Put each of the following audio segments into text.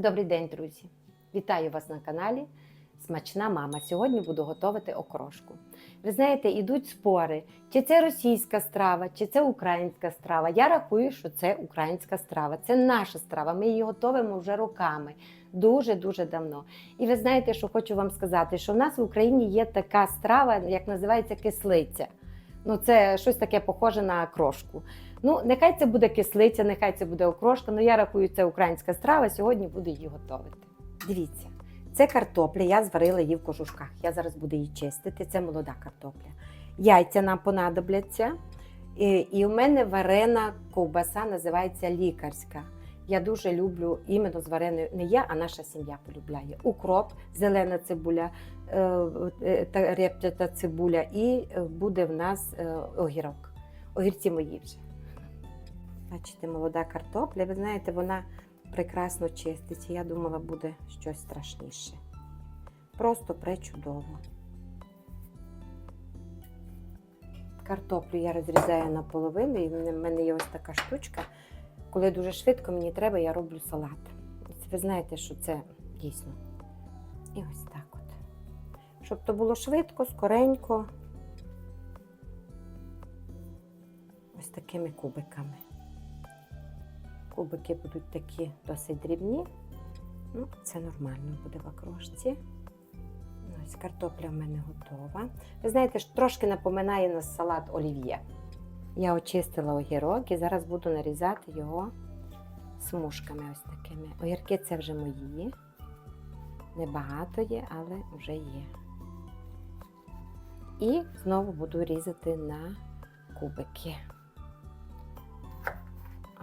Добрий день, друзі! Вітаю вас на каналі Смачна мама. Сьогодні буду готувати окрошку. Ви знаєте, ідуть спори, чи це російська страва, чи це українська страва. Я рахую, що це українська страва. Це наша страва. Ми її готуємо вже роками, дуже-дуже давно. І ви знаєте, що хочу вам сказати, що в нас в Україні є така страва, як називається кислиця. Ну, це щось таке похоже на крошку. Ну, нехай це буде кислиця, нехай це буде окрошка, але я рахую, це українська страва, сьогодні буду її готувати. Дивіться, це картопля, я зварила її в кожушках. Я зараз буду її чистити, це молода картопля. Яйця нам понадобляться. І, і у мене варена ковбаса називається лікарська. Я дуже люблю іменно з вареною, не я, а наша сім'я полюбляє. Укроп, зелена цибуля, е, е, та рептята цибуля, і е, буде в нас огірок. Огірці мої вже. Бачите, молода картопля. Ви знаєте, вона прекрасно чиститься. Я думала, буде щось страшніше. Просто пречудово. Картоплю я розрізаю на половину, і в мене є ось така штучка. Коли дуже швидко мені треба, я роблю салат. Ви знаєте, що це дійсно. І ось так от. Щоб то було швидко, скоренько. Ось такими кубиками. Кубики будуть такі досить дрібні. Ну, це нормально буде в окрошці. Ось картопля в мене готова. Ви знаєте, що трошки напоминає на салат олів'є. Я очистила огірок і зараз буду нарізати його смужками ось такими. Огірки це вже мої. Небагато є, але вже є. І знову буду різати на кубики.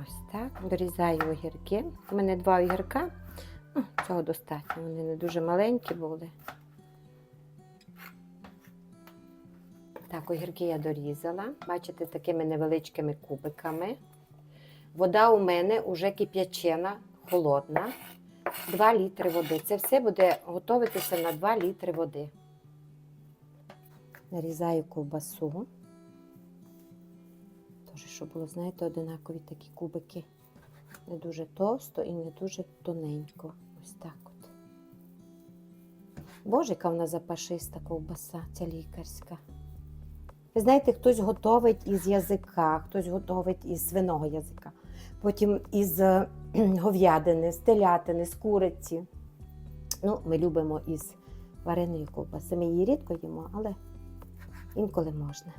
Ось так. Дорізаю огірки. У мене два огірка. Ну, цього достатньо. Вони не дуже маленькі були. Так, огірки я дорізала. Бачите, такими невеличкими кубиками. Вода у мене вже кип'ячена, холодна. 2 літри води. Це все буде готуватися на 2 літри води. Нарізаю ковбасу. Теж, щоб було, знаєте, одинакові такі кубики. Не дуже товсто і не дуже тоненько. Ось так от. Боже, яка вона запашиста ковбаса, ця лікарська. Ви знаєте, хтось готовить із язика, хтось готовить із свиного язика, потім із е, говядини, з телятини, з куриці. Ну, ми любимо із вареної ковбаси. Ми її рідко їмо, але інколи можна.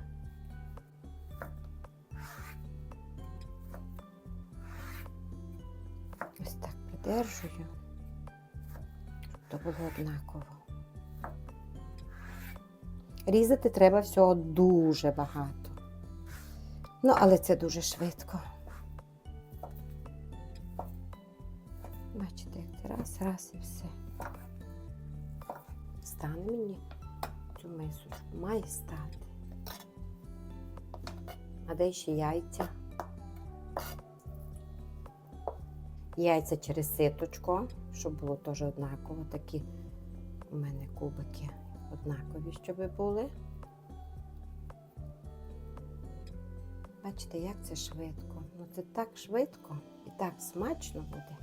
Ось так придержую, то було однаково. Різати треба всього дуже багато. Ну, але це дуже швидко. Бачите, як раз, раз і все. Стане мені цю мисочку. Має стати. А де ще яйця? Яйця через ситочко, щоб було теж однаково. Такі у мене кубики однакові, щоб були. Бачите, як це швидко. Ну це так швидко і так смачно буде.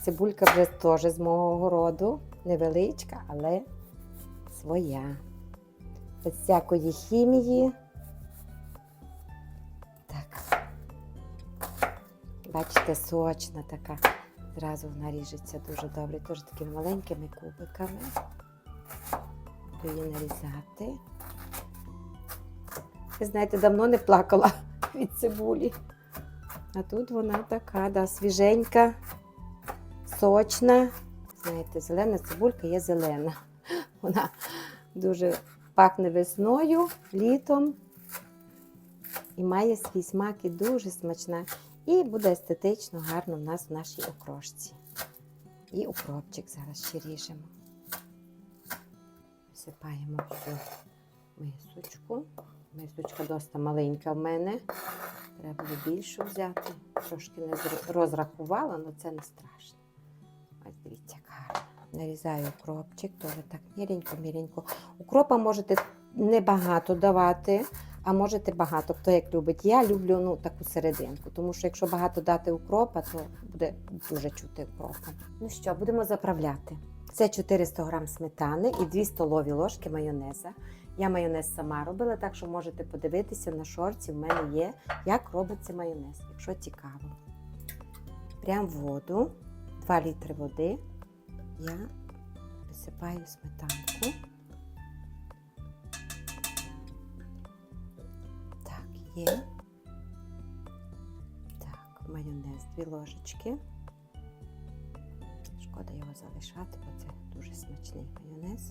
Цибулька вже теж з мого городу, невеличка, але своя. Без всякої хімії. Так. Бачите, сочна така. Зразу вона ріжеться дуже добре. Теж такими маленькими кубиками. Буду її нарізати. Ви знаєте, давно не плакала від цибулі. А тут вона така, да, свіженька, сочна. Знаєте, зелена цибулька є зелена. Вона дуже пахне весною, літом і має свій смак і дуже смачна. І буде естетично гарно в нас в нашій окрошці. І укропчик зараз ще ріжемо. Всипаємо всю мисочку. Мисочка досить маленька в мене. Треба більшу взяти. Трошки не розрахувала, але це не страшно. Ось дивіться, яка. Нарізаю укропчик, теж так міренько-міренько. Укропа можете небагато давати, а можете багато, хто як любить. Я люблю ну, таку серединку, тому що якщо багато дати укропа, то буде дуже чути укропа. Ну що, будемо заправляти. Це 400 грам сметани і 2 столові ложки майонеза. Я майонез сама робила, так що можете подивитися на шорці. В мене є, як робиться майонез, якщо цікаво. Прям воду, 2 літри води. Я висипаю сметанку. Так, є. Так, майонез, 2 ложечки. Шкода його залишати, бо це дуже смачний майонез.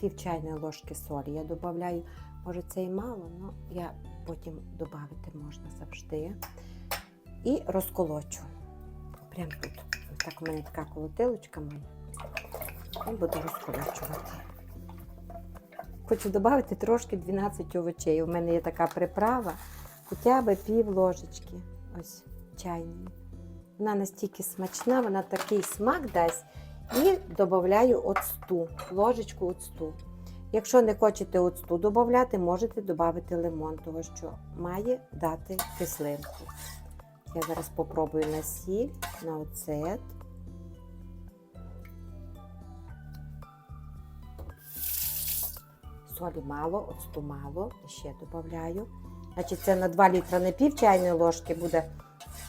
Пів чайної ложки солі я додаю. Може це і мало, але я потім додати можна завжди. І розколочу. Прямо тут. Ось так у мене така колотилочка моя. І буду розколочувати. Хочу додати трошки 12 овочей. У мене є така приправа, хоча б пів ложечки. Ось чайної. Вона настільки смачна, вона такий смак дасть. І додаю оцту, ложечку оцту. Якщо не хочете оцту додати, можете додати лимон, тому що має дати кислинку. Я зараз попробую на сіль, на оцет. Солі мало, оцту мало, ще додаю. Значить, це на 2 літра не пів чайної ложки буде,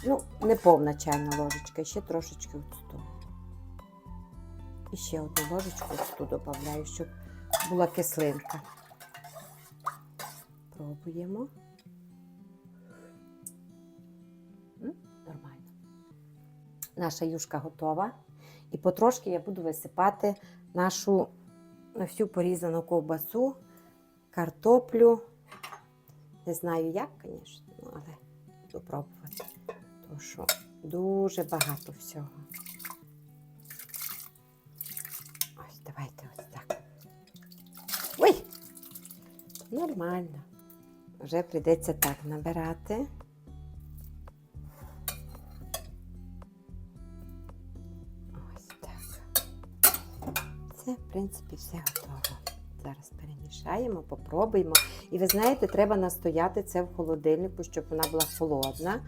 ну, не повна чайна ложечка, ще трошечки оцту. І ще одну ложечку оцту додаю, щоб була кислинка. Пробуємо. Нормально. Наша юшка готова. І потрошки я буду висипати нашу на всю порізану ковбасу, картоплю. Не знаю як, звісно, але буду. Тому що дуже багато всього. Ось, давайте ось так. Ой! Нормально. Вже прийдеться так набирати. Ось так. Це, в принципі, все готово. Зараз перемішаємо, попробуємо. І ви знаєте, треба настояти це в холодильнику, щоб вона була холодна.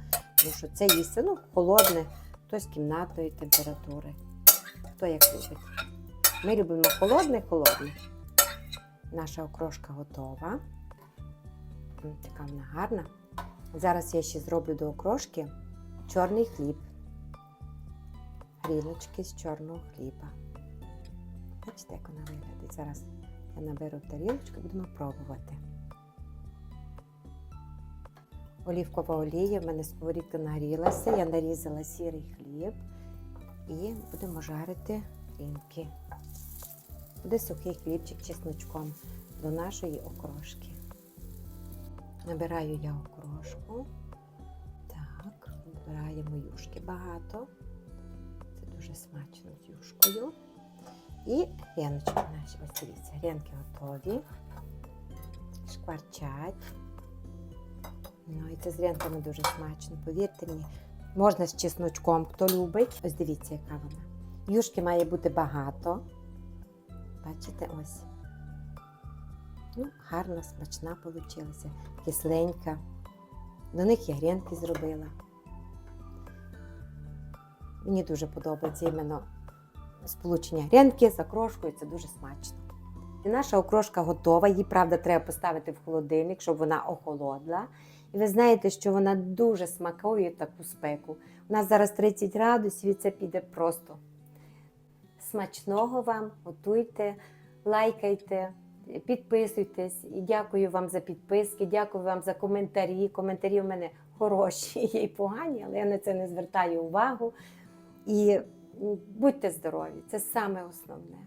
Тому що це їсти, ну, холодне, хтось кімнатної температури. Хто як любить. Ми любимо холодне, холодне. Наша окрошка готова. Така вона гарна. Зараз я ще зроблю до окрошки чорний хліб. Гріночки з чорного хліба. Бачите, як вона виглядає. Зараз я наберу тарілочку і будемо пробувати. Олівкова олія, в мене сковорідка нагрілася, я нарізала сірий хліб і будемо жарити грінки. Буде сухий хлібчик чесночком до нашої окрошки. Набираю я окрошку. Так, набираємо юшки багато. Це дуже смачно з юшкою. І гріночки наші. Ось дивіться, грінки готові. Шкварчать. Ну і це з грінками дуже смачно, повірте мені. Можна з чесночком, хто любить. Ось дивіться, яка вона. Юшки має бути багато. Бачите, ось. Ну, гарна, смачна вийшла, кисленька. До них я грінки зробила. Мені дуже подобається іменно сполучення грінки з окрошкою, це дуже смачно. І наша окрошка готова, її, правда, треба поставити в холодильник, щоб вона охолодла. І ви знаєте, що вона дуже смакує таку спеку. У нас зараз 30 градусів і це піде просто. Смачного вам, готуйте, лайкайте, підписуйтесь. І дякую вам за підписки, дякую вам за коментарі. Коментарі у мене хороші, є й погані, але я на це не звертаю увагу. І будьте здорові, це саме основне.